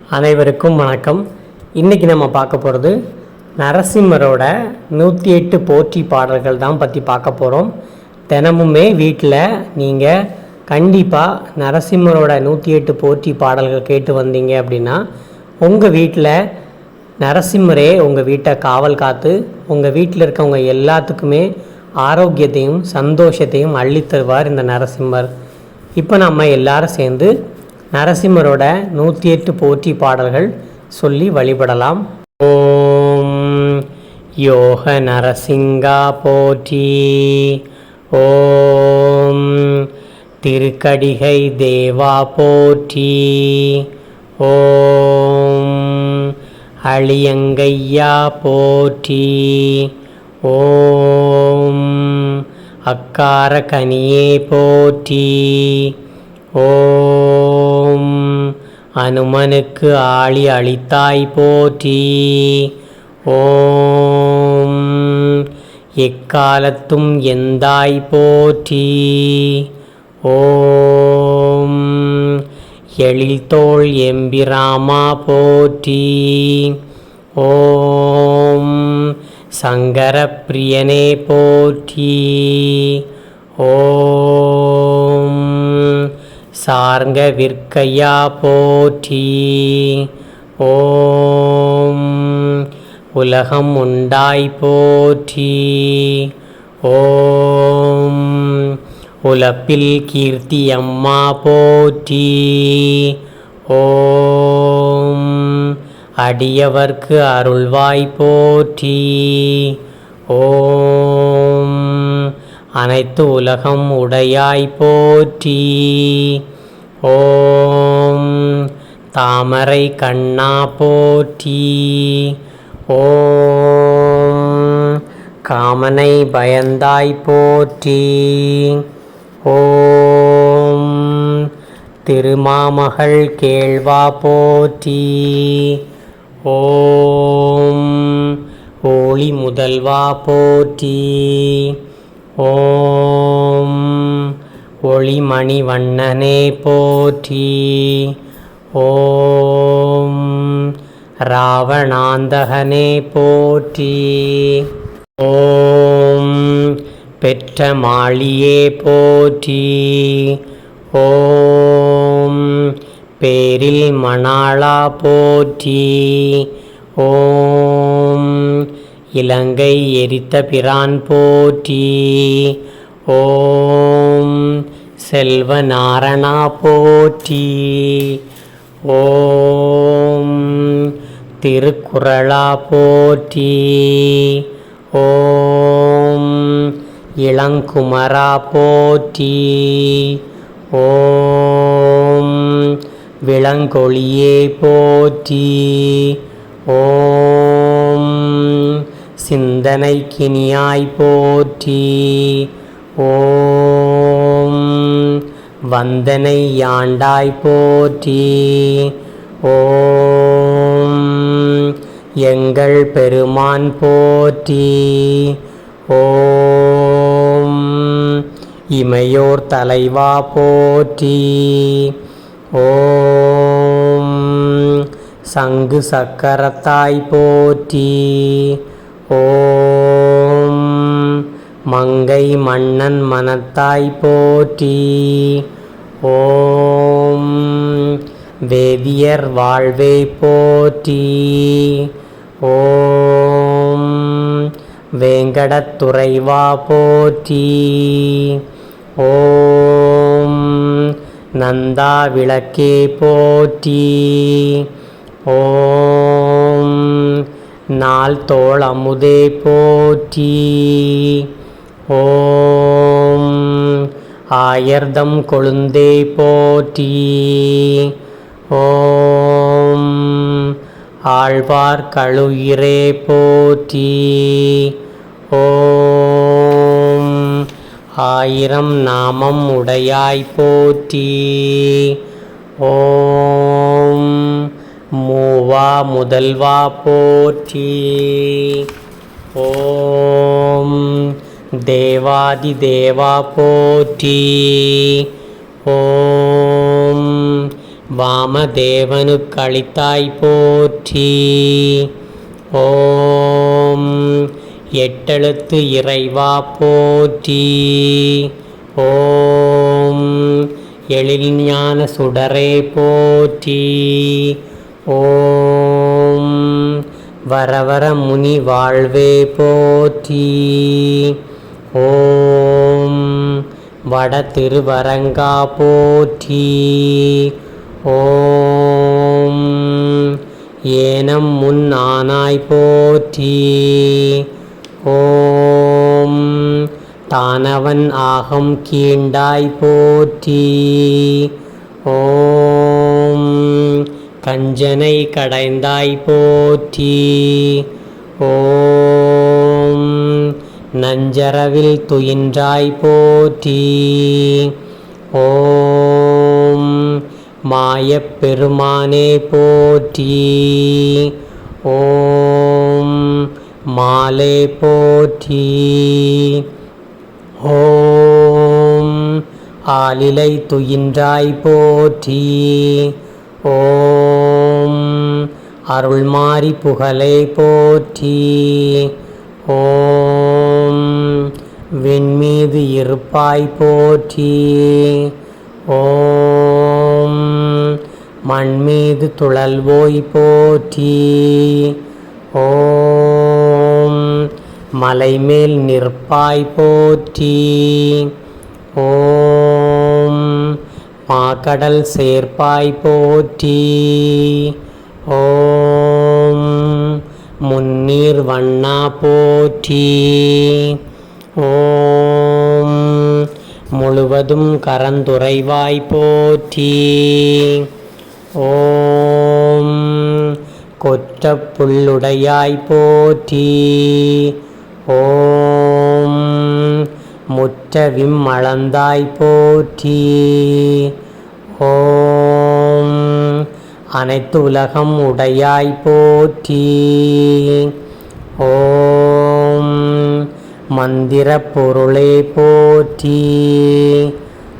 அனைவருக்கும் வணக்கம். இன்றைக்கி நம்ம பார்க்க போகிறது நரசிம்மரோட நூற்றி எட்டு போற்றி பாடல்கள் தான் பற்றி பார்க்க போகிறோம் தினமுமே வீட்டில் நீங்கள் கண்டிப்பாக நரசிம்மரோட நூற்றி எட்டு போற்றி பாடல்கள் கேட்டு வந்தீங்க அப்படின்னா உங்கள் வீட்டில் நரசிம்மரே உங்கள் வீட்டை காவல் காத்து உங்கள் வீட்டில் இருக்கவங்க எல்லாத்துக்குமே ஆரோக்கியத்தையும் சந்தோஷத்தையும் அள்ளித்தருவார் இந்த நரசிம்மர். இப்போ நம்ம எல்லாரும் சேர்ந்து நரசிம்மரோட நூற்றி எட்டு போற்றி பாடல்கள் சொல்லி வழிபடலாம். ஓம் யோக நரசிங்கா போற்றி. ஓம் திருக்கடிகை தேவா போற்றி. ஓம் அழியங்கையா போற்றி. ஓம் அக்கார கனியே போற்றி. ஓம். அனுமனுக்கு ஆளி அளித்தாய் போற்றி. ஓம். எக்காலத்தும் எந்தாய் போற்றி. ஓம். எழில்தோள் எம்பிராமா போற்றி. ஓம். சங்கரப்பிரியனே போற்றி. ஓம். சார்ங்க விற்கையா போற்றி. ஓம். உலகம் உண்டாய் போற்றி. ஓம். உலப்பில் கீர்த்தி அம்மா போற்றி. ஓம். அடியவர்க்கு அருள்வாய் போற்றி. ஓம். அனைத்து உலகம் உடையாய் போற்றி. ஓம் தாமரை கண்ணா போற்றி. ஓம் காமனை பயந்தாய் போற்றி. ஓம் திருமாமகள் கேள்வா போற்றி. ஓம் ஓளி முதல்வா போற்றி. ஓம் ஒளிமணி வண்ணனே போற்றி. ஓம் ராவணாந்தகனே போற்றி. ஓம் பெற்ற மாளியே போற்றி. ஓம் பேரில் மணாளா போற்றி. ஓம் இலங்கை எரித்த பிரான் போற்றி. ஓம் செல்வ நாரணா போற்றி ஓம் திருக்குறளா போற்றி ஓம் இளங்குமரா போற்றி ஓம் விளங்கொழியே போற்றி ஓம் சிந்தனை கினியாய் போற்றி ஓம். வந்தனை யாண்டாய் போற்றி. ஓம். எங்கள் பெருமான் போற்றி. ஓம். இமையோர் தலைவா போற்றி. ஓம். சங்கு சக்கரத்தாய் போற்றி. ஓம். மங்கை மன்னன் மனத்தாய் போற்றி. ஓம். வேதியர் வாழ்வே போற்றி. ஓம். வேங்கடத்துறைவா போற்றி. ஓம். நந்தா விளக்கே போற்றி. ஓம். நாள் தோள் அமுதே போற்றி. ஓம். ஆயர்தம் கொழுந்தே போற்றி. ஓம். ஆழ்வார் கழுயிரே போற்றி. ஓம். ஆயிரம் நாமம் உடையாய் போற்றி. ஓம். மூவா முதல்வா போற்றி. ஓம். தேவாதி தேவா போற்றி ஓம் வாமதேவனு கழித்தாய் போற்றி ஓம் எட்டெழுத்து இறைவா போற்றி ஓம் எழில்ஞான சுடரே போற்றி। ஓம் வரவர முனி வாழ்வே போற்றி. ஓம். வட திருவரங்கா போற்றி. ஓம். ஏனம் முன் ஆனாய் போற்றி. ஓம். தானவன் ஆகம் கீண்டாய் போற்றி. ஓம். கஞ்சனை கடைந்தாய் போற்றி. ஓம். நஞ்சரவில் துயின்றாய் போற்றி. ஓம் மாயப் பெருமானே போற்றி. ஓம் மாலே போற்றி. ஓம் ஆலிலை துயின்றாய் போற்றி. ஓம் அருள்மாரி புகழை போற்றி. ஓம் விண்மீது இருப்பாய் போற்றி. ஓம். மண்மீது துழல்வோய் போற்றி. ஓம். மலைமேல் நிற்பாய் போற்றி. ஓம். மாக்கடல் சேர்ப்பாய் போற்றி. ஓம். முன்னீர் வண்ணா போற்றி. ஓம். முழுவதும் கரந்துரைவாய் போற்றி. ஓம். கொற்றப்புள்ளுடையாய் போற்றி. ஓம். முற்றவிம் விம்மளந்தாய் போற்றி. ஓம். அனைத்து உலகம் உடையாய் போற்றி. ஓம். மந்திர பொருளை போற்றி.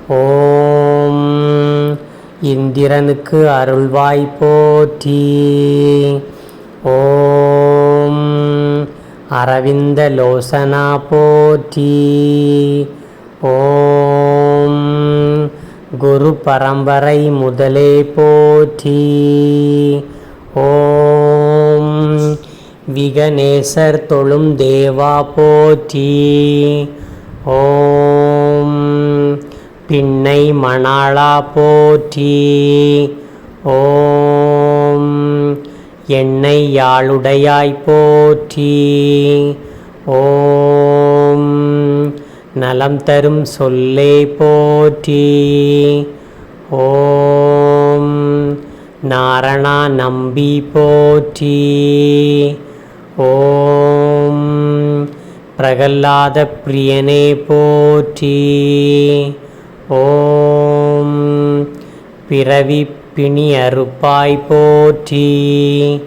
ஓம். இந்திரனுக்கு அருள்வாய் போற்றி. ஓம். அரவிந்த லோசனா போற்றி. ஓம். குரு பரம்பரை முதலே போற்றி. ஓம். விகணேசர் தொழும் தேவா போற்றி. ஓம். பின்னை மணாளா போற்றி. ஓம். என்னை யாழுடையாய் போற்றி. ஓம். நலம் தரும் சொல்லே போற்றி. ஓம். நாரணா நம்பி போற்றி. ஓம். பிரகல்லாத பிரியனே போற்றி. ஓம். பிறவி பிணி அறுப்பாய் போற்றி.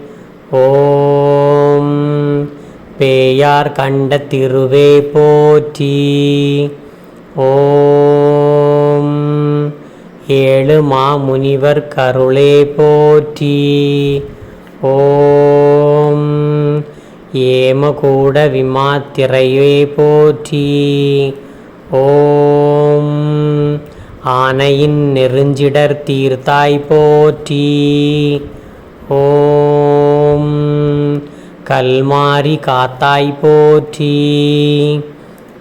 ஓம். பேயார் கண்ட திருவே போற்றி. ஓம். ஏழு மாமுனிவர் கருளே போற்றி. ஓம். ஏமகூட விமாத்திரையை போற்றி. ஓம். ஆனையின் நெருஞ்சிடர் தீர்த்தாய் போற்றி. ஓம். கல்மாரி காத்தாய் போற்றி.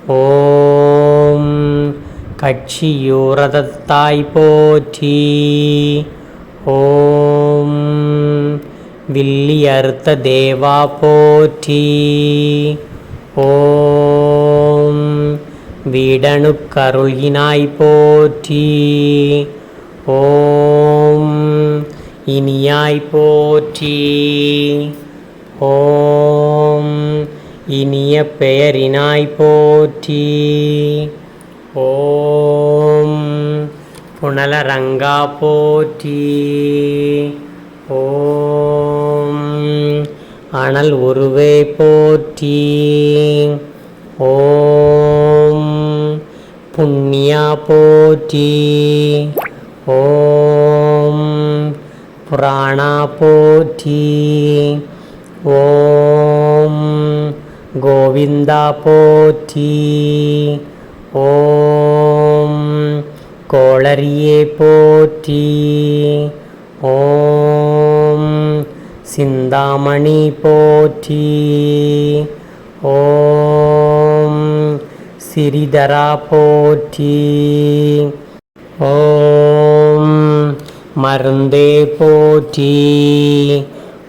ஓம். கட்சியூரதத்தாய் போற்றி. ஓம். வில்லியர்த்த தேவா போற்றி. ஓம். வீடனுக்கருள்கினாய் போற்றி. ஓம். இனியாய் போற்றி. ஓம். இனிய பெயரினாய் போற்றி. ஓம். புனலரங்கா போற்றி. ஓம். அனல் உருவை போற்றி. ஓம். புண்ணியா போற்றி. ஓம். புராணா போற்றி. ஓம். கோவிந்தா போற்றி. ஓம். கோளரியே போற்றி. ஓம். சிந்தாமணி போற்றி. ஓம் சிறிதரா போற்றி. ஓம் மருந்தே போற்றி.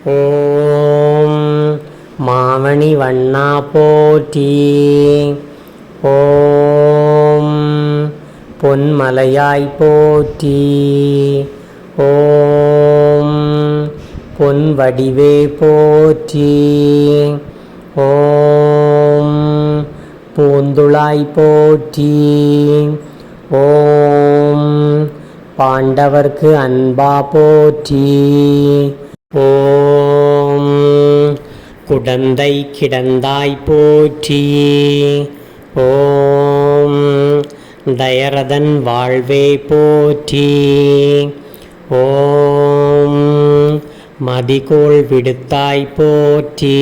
ஓம் மாமணி வண்ணா போற்றி. ஓம் பொன்மலையாய் போற்றி. ஓம் பொன் வடிவே போற்றி. ஓம் பூந்துளாய் போற்றி. ஓம் பாண்டவர்க்கு அன்பா போற்றி. ஓம் குடந்தை கிடந்தாய் போற்றி. ஓம் தயரதன் வாழ்வே போற்றி. ஓம் மதிகோள் விடுத்தாய் போற்றி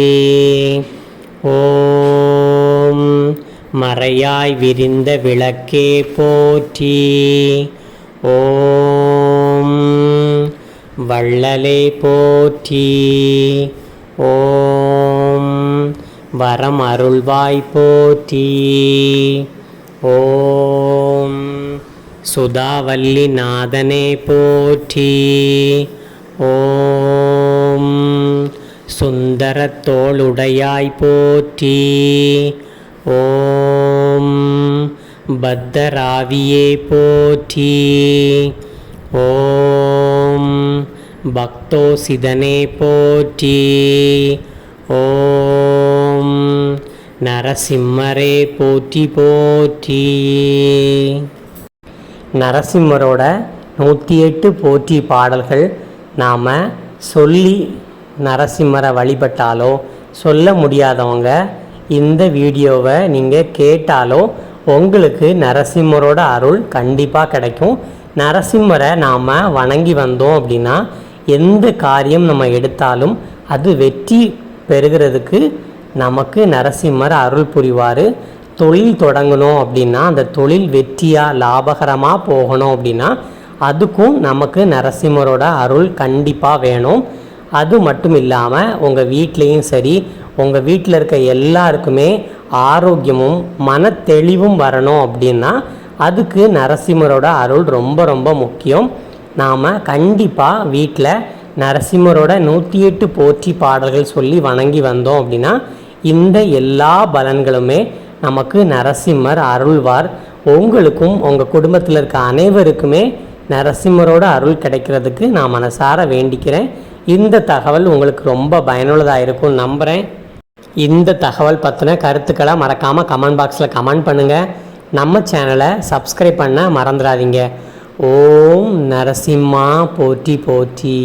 ஓம் மறையாய் விரிந்த விளக்கே போற்றி ஓம் வள்ளலே போற்றி ஓம் வரம் அருள்வாய் போற்றி ஓம் சுதாவல்லி நாதனே போற்றி ஓம். சுந்தரத்தோளுடையாய் போற்றி. ஓம். பத்தராவியே போற்றி. ஓம். பக்தோசிதனே போற்றி. ஓம். நரசிம்மரே போற்றி போற்றி. நரசிம்மரோட நூற்றி எட்டு போற்றி பாடல்கள் நாம் சொல்லி நரசிம்மரை வழிபட்டாலோ சொல்ல முடியாதவங்க இந்த வீடியோவை நீங்கள் கேட்டாலோ உங்களுக்கு நரசிம்மரோட அருள் கண்டிப்பாக கிடைக்கும். நரசிம்மரை நாம் வணங்கி வந்தோம் அப்படின்னா எந்த காரியம் நம்ம எடுத்தாலும் அது வெற்றி பெறுகிறதுக்கு நமக்கு நரசிம்மர் அருள் புரிவார். தொழில் தொடங்கணும் அப்படின்னா அந்த தொழில் வெற்றியாக லாபகரமாக போகணும் அப்படின்னா அதுக்கும் நமக்கு நரசிம்மரோட அருள் கண்டிப்பாக வேணும். அது மட்டும் இல்லாமல் உங்கள் வீட்லேயும் சரி உங்கள் வீட்டில் இருக்க எல்லாருக்குமே ஆரோக்கியமும் மன தெளிவும் வரணும் அப்படின்னா அதுக்கு நரசிம்மரோட அருள் ரொம்ப ரொம்ப முக்கியம். நாம் கண்டிப்பாக வீட்டில் நரசிம்மரோட நூற்றி எட்டு போற்றி பாடல்கள் சொல்லி வணங்கி வந்தோம் அப்படின்னா இந்த எல்லா பலன்களுமே நமக்கு நரசிம்மர் அருள்வார். உங்களுக்கும் உங்கள் குடும்பத்தில் இருக்க அனைவருக்குமே நரசிம்மரோட அருள் கிடைக்கிறதுக்கு நான் மனசார வேண்டிக்கிறேன். இந்த தகவல் உங்களுக்கு ரொம்ப பயனுள்ளதாக இருக்கும் நம்புகிறேன் இந்த தகவல் பற்றின கருத்துக்களை மறக்காமல் கமெண்ட் பாக்ஸில் கமெண்ட் பண்ணுங்கள் நம்ம சேனலை சப்ஸ்கிரைப் பண்ண மறந்துடாதீங்க. ஓம் நரசிம்மா போட்டி போட்டி